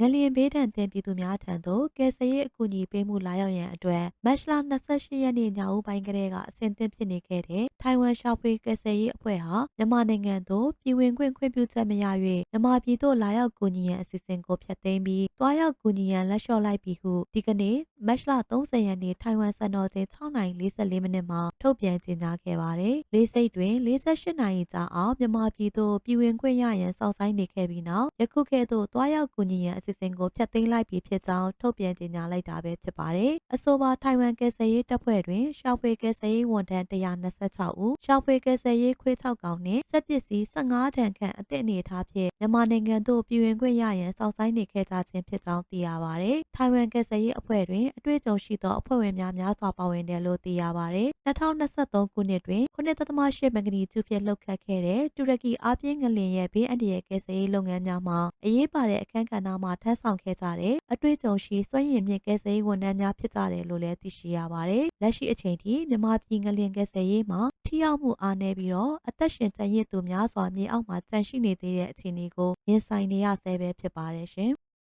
ငလျင်ဘေးဒဏ်သင့်ပြည်သူများထံသို့ကယ်ဆယ်ရေးအကူအညီပေးမှုလာရောက်ရန်အတွက်မတ်လ28ရက်နေ့ညဦးပိုင်းကတည်းကအဆင်သင့်ဖြစ်နေခဲ့တဲ့ထိုင်ဝမ်ရှာဖွေကယ်ဆယ်ရေးအဖွဲ့ဟာမြန်မာနိုင်ငံသို့ပြည်ဝင်ခွင့်ခွင့်ပြုချက်မရ၍မြန်မာပြည်သို့လာရောက်ကူညီရန်အစီအစဉ်ကိုဖျက်သိမ်းပြီးတွားရောက်ကူညီရန်လက်လျှော့လိုက်ပြီဟုဒီကနေ့မတ်လ30ရက်နေ့ထိုင်ဝမ်စံတော်ချိန်6:44မိနစ်မှာထုတ်ပြန်ကြေညာခဲ့ပါတယ်။လေးစိတ်တွင်48နာရီကြာအောင်မြန်မာပြည်သို့ပြည်ဝင်ခွင့်ရရန်စောင့်ဆိုင်းနေခဲ့ပြီးနောက်ယခုကဲ့သို့တွားရောက်ကူညီရန်အစီအစဉ်ကိုဖျက်သိမ်းလိုက်ပြီဖြစ်ကြောင်းထုတ်ပြန်ကြေညာလိုက်တာပဲဖြစ်ပါတယ်။အဆိုပါထိုင်ဝမ်ကယ်ဆယ်ရေးတပ်ဖွဲ့တွင်ရှာဖွေကယ်ဆယ်ရေးဝန်ထမ်း126ဦးရှာဖွေကယ်ဆယ်ရေးခွေး6ကောင်နှင့်စက်ပစ္စည်း15တန်ခန့်အသည့်အနေအထားဖြင့်မြန်မာနိုင်ငံသို့ပြည်ဝင်ခွင့်ရရန်စောင့်ဆိုင်းနေခဲ့ကြခြင်းဖြစ်ကြောင်းသိရပါတယ်။ထိုင်ဝမ်ကယ်ဆယ်ရေးအဖွဲ့တွင်အတွေ့အကြုံရှိသောအဖွဲ့ဝင်များများစွာပါဝင်တယ်လို့သိရပါတယ်။2023ခုနှစ်တွင်9.8မဂနီကျူဖြင့်လှုပ်ခတ်ခဲ့တဲ့တူရကီအားပြင်းငလျင်ရဲ့ဘေးအန္တရာယ်ကယ်ဆယ်ရေးလုပ်ငန်းများမှာအရေးပါတဲ့အခန်းကဏ္ဍမှာထမ်းဆောင်ခဲ့ကြတဲ့အတွေ့အကြုံရှိစွမ်းရည်မြင့်ကယ်ဆယ်ရေးဝန်ထမ်းများဖြစ်ကြတယ်လို့လည်းသိရှိရပါတယ်။လက်ရှိအချိန်ထိမြန်မာပြည်ငလျင်ကယ်ဆယ်ရေးမှာထိရောက်မှုအားနည်းပြီးတော့အသက်ရှင်ကျန်ရစ်သူများစွာမြေအောက်မှာကျန်ရှိနေသေးတဲ့အခြေအနေကိုရင်ဆိုင်နေရဆဲပဲဖြစ်ပါတယ်ရှင်။